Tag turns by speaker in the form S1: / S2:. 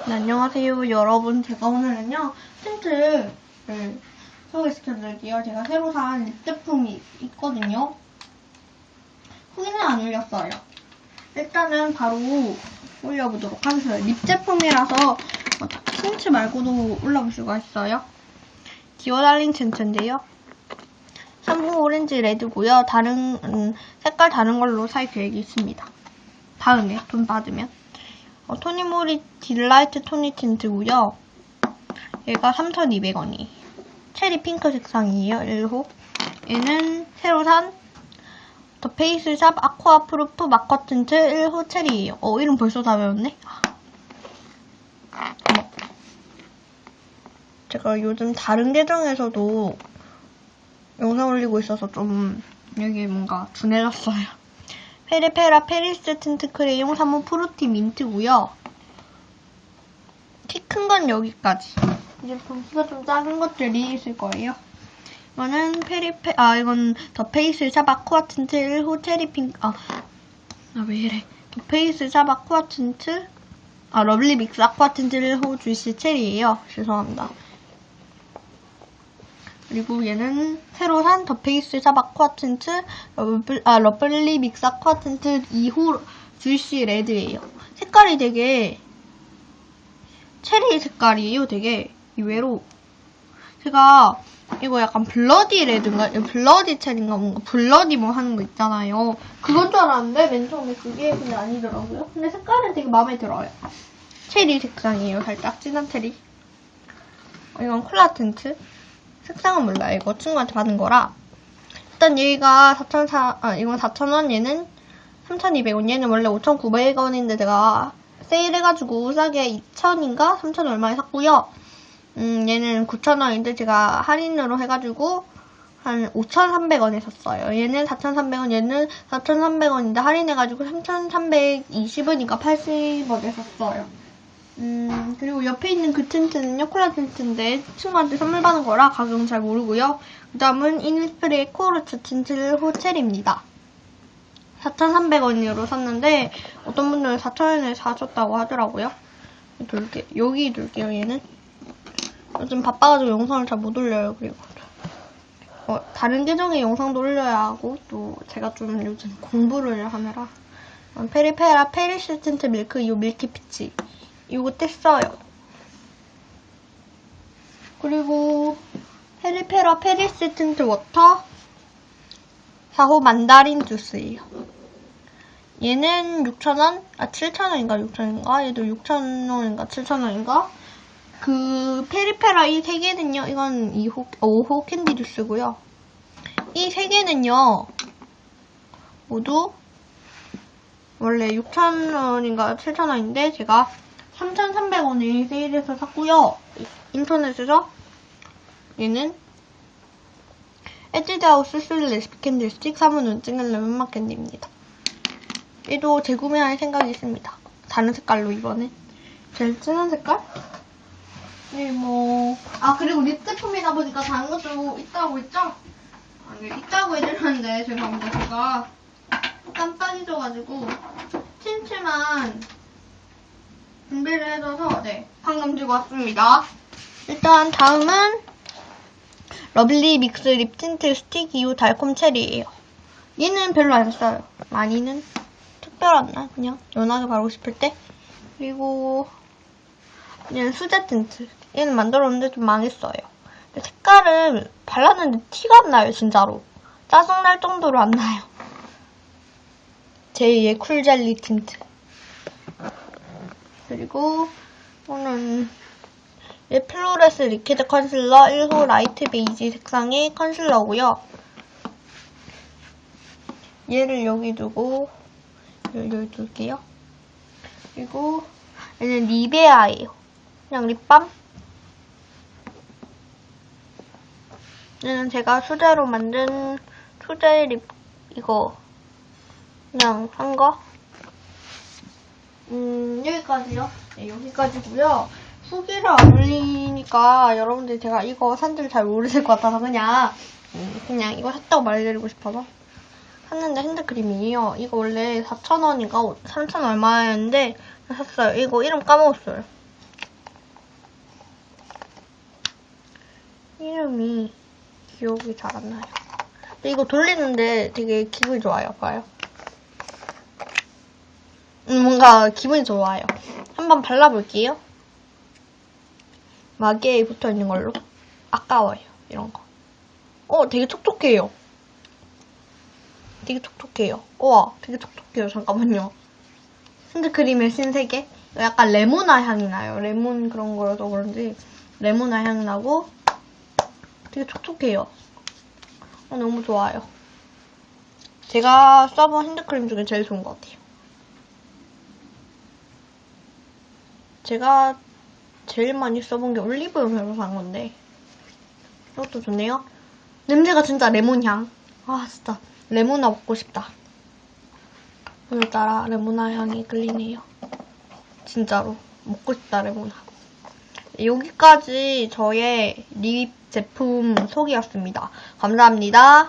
S1: 네, 안녕하세요. 여러분 제가 오늘은요 틴트를 소개시켜드릴게요. 제가 새로 산립 제품이 있거든요. 후기는 안 올렸어요. 일단은 바로 올려보도록 하겠습니다. 립 제품이라서 어, 틴트 말고도 올라볼 수가 있어요. 디오달링 틴트인데요. 샴푸 오렌지 레드고요. 다른 음, 색깔 다른 걸로 살 계획이 있습니다. 다음에 돈 받으면 어, 토니모리 딜라이트 토니 틴트고요. 얘가 3,200원이. 체리 핑크 색상이에요. 1호. 얘는 새로 산 더 페이스샵 아쿠아 프루프 마커 틴트 1호 체리예요. 어, 이름 벌써 다 외웠네. 제가 요즘 다른 계정에서도 영상 올리고 있어서 좀 여기 뭔가 둔해졌어요. 페리페라 페리스 틴트 크레용 3호 프루티 민트고요. 키 큰 건 여기까지. 이제 분수가 좀 작은 것들이 있을 거예요. 이거는 페리페 아 이건 더 페이스 샵 아쿠아 틴트 1호 체리 핑크 아아왜 이래 더 페이스 샵 아쿠아 틴트 아 러블리 믹스 아쿠아 틴트 1호 주시 체리예요. 죄송합니다. 그리고 얘는 새로 산 더 페이스 샵 아쿠아 틴트 러블, 아, 러블리 믹스 아쿠아 틴트 2호 주시 레드예요. 색깔이 되게 체리 색깔이에요. 되게 의외로 제가 이거 약간 블러디 레드인가 블러디 체리인가 뭔가 블러디 뭐 하는 거 있잖아요. 그건 줄 알았는데 맨 처음에 그게 근데 아니더라고요. 근데 색깔은 되게 마음에 들어요. 체리 색상이에요. 살짝 진한 체리. 어, 이건 콜라 틴트. 색상은 몰라요. 이거 친구한테 받은 거라. 일단 얘가 4,400, 아, 이건 4,000원, 얘는 3,200원, 얘는 원래 5,900원인데 제가 세일해가지고 싸게 2,000인가 3,000 얼마에 샀고요. 음, 얘는 9,000원인데 제가 할인으로 해가지고 한 5,300원에 샀어요. 얘는 4,300원, 얘는 4,300원인데 할인해가지고 3,320원이니까 80원에 샀어요. 음, 그리고 옆에 있는 그 틴트는요, 콜라 틴트인데 친구한테 선물 받은 거라 가격은 잘 모르고요. 그 다음은 이니스프리 코르츠 틴트 호첼입니다. 4,300원으로 샀는데 어떤 분들은 4,000원에 사줬다고 하더라고요. 둘게 여기 둘게요, 얘는. 요즘 바빠가지고 영상을 잘 못 올려요, 그리고. 어, 다른 계정에 영상도 올려야 하고, 또 제가 좀 요즘 공부를 하느라. 어, 페리페라 페리시 틴트 밀크 이 밀키 피치. 이거 뗐어요. 그리고 페리페라 페리스 틴트 워터 4호 만다린 주스예요. 얘는 6,000원? 아 7,000원인가 6,000원인가? 얘도 6,000원인가 7,000원인가? 그 페리페라 이 세 개는요. 이건 2호, 5호 캔디 주스고요. 이 세 개는요. 모두 원래 6,000원인가 7,000원인데 제가 3,300원에 세일해서 샀고요. 인터넷에서 얘는 에뛰드하우스 술리 레시피 캔디 스틱 3호 눈찍는 레몬맛 캔디입니다. 얘도 재구매할 생각이 있습니다. 다른 색깔로 이번엔. 제일 진한 색깔? 네, 뭐. 아, 그리고 립 제품이다 보니까 다른 것도 있다고 했죠? 아니, 있다고 해드렸는데, 죄송합니다. 제가 깜빡이 져가지고, 틴트만 준비를 해줘서 네 방금 들고 왔습니다. 일단 다음은 러블리 믹스 립 틴트 스틱 2호 달콤 체리예요. 얘는 별로 안 써요. 많이는 특별한 날 그냥 연하게 바르고 싶을 때. 그리고 얘는 수제 틴트. 얘는 만들었는데 좀 망했어요. 근데 색깔을 발랐는데 티가 안 나요 진짜로. 짜증날 정도로 안 나요. 제2의 쿨젤리 틴트. 그리고 이거는 플로레스 리퀴드 컨실러 1호 라이트 베이지 색상의 컨실러고요. 얘를 여기 두고 여기 둘게요. 그리고 얘는 리베아예요. 그냥 립밤. 얘는 제가 수제로 만든 수제 립 이거 그냥 한 거. 음, 여기까지요. 네, 여기까지고요 후기를 안 올리니까 여러분들 제가 이거 산 줄 잘 모르실 것 같아서 그냥, 음, 그냥 이거 샀다고 말해드리고 싶어서. 샀는데 핸드크림이에요. 이거 원래 4,000원인가 3,000 얼마였는데 샀어요. 이거 이름 까먹었어요. 이름이 기억이 잘 안 나요. 근데 이거 돌리는데 되게 기분이 좋아요. 봐요. 음, 뭔가 기분이 좋아요. 한번 발라볼게요. 마개에 붙어 있는 걸로. 아까워요. 이런 거. 어, 되게 촉촉해요. 되게 촉촉해요. 우와, 되게 촉촉해요. 잠깐만요. 핸드크림의 신세계? 약간 레모나 향이 나요. 레몬 그런 거라서 그런지 레모나 향 나고 되게 촉촉해요. 어, 너무 좋아요. 제가 써본 핸드크림 중에 제일 좋은 것 같아요. 제가 제일 많이 써본 게 올리브영에서 산 건데 이것도 좋네요. 냄새가 진짜 레몬향. 아 진짜 레모나 먹고 싶다. 오늘따라 레모나 향이 끌리네요. 진짜로 먹고 싶다 레모나. 여기까지 저의 립 제품 소개였습니다. 감사합니다.